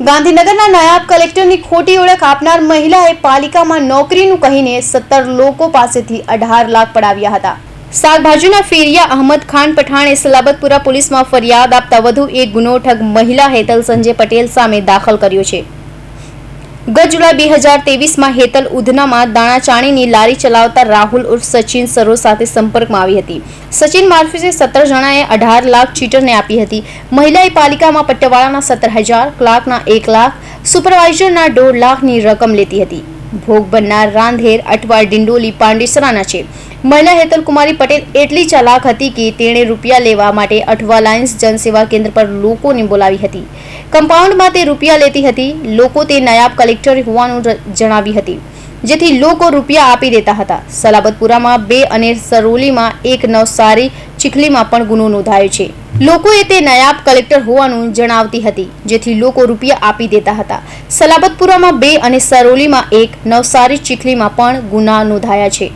ગાંધીનગરના નાયબ કલેક્ટરની ખોટી ઓળખ આપનાર મહિલાએ પાલિકામાં નોકરીનું કહીને સત્તર લોકો પાસેથી અઢાર લાખ પડાવ્યા હતા. શાકભાજીના ફેરિયા અહમદ ખાન પઠાણે સલાબતપુરા પોલીસમાં ફરિયાદ આપતા વધુ એક ગુનો ઠગ મહિલા હેતલ સંજય પટેલ સામે દાખલ કર્યો છે. ગત જુલાઈ બે હજાર તેવીસમાં હેતલ ઉધનામાં દાણા ચાણીની લારી ચલાવતા રાહુલ ઉર્ફ સચિન સરો સાથે સંપર્કમાં આવી હતી. સચિન મારફતે સત્તર જણાએ અઢાર લાખ ચીટરને આપી હતી. મહિલાએ પાલિકામાં પટ્ટવાળાના સત્તર હજાર, ક્લાર્કના એક લાખ, સુપરવાઇઝરના દોઢ લાખની રકમ લેતી હતી. ભોગ બનનાર રાંધેર અટવાર ડિંડોલી, પાંડેસરાના છે. મહિલા હેતલ કુમારી પટેલ એટલી ચાલાક હતી કે તેણે રૂપિયા લેવા માટે અઠવા લાયન્સ જનસેવા કેન્દ્ર પર લોકોને બોલાવી હતી. કમ્પાઉન્ડમાં તે રૂપિયા લેતી હતી. લોકો તે નાયબ કલેક્ટર હોવાનું જણાવી હતી, જેથી લોકો રૂપિયા આપી દેતા હતા. સલાબતપુરામાં બે અને સરોલીમાં એક નવસારી ચીખલીમાં પણ ગુનો નોંધાયો છે. લોકોએ તે નાયબ કલેક્ટર હોવાનું જણાવતી હતી, જેથી લોકો રૂપિયા આપી દેતા હતા. સલાબતપુરામાં બે અને સરોલીમાં એક નવસારી ચીખલીમાં પણ ગુના નોંધાયા છે.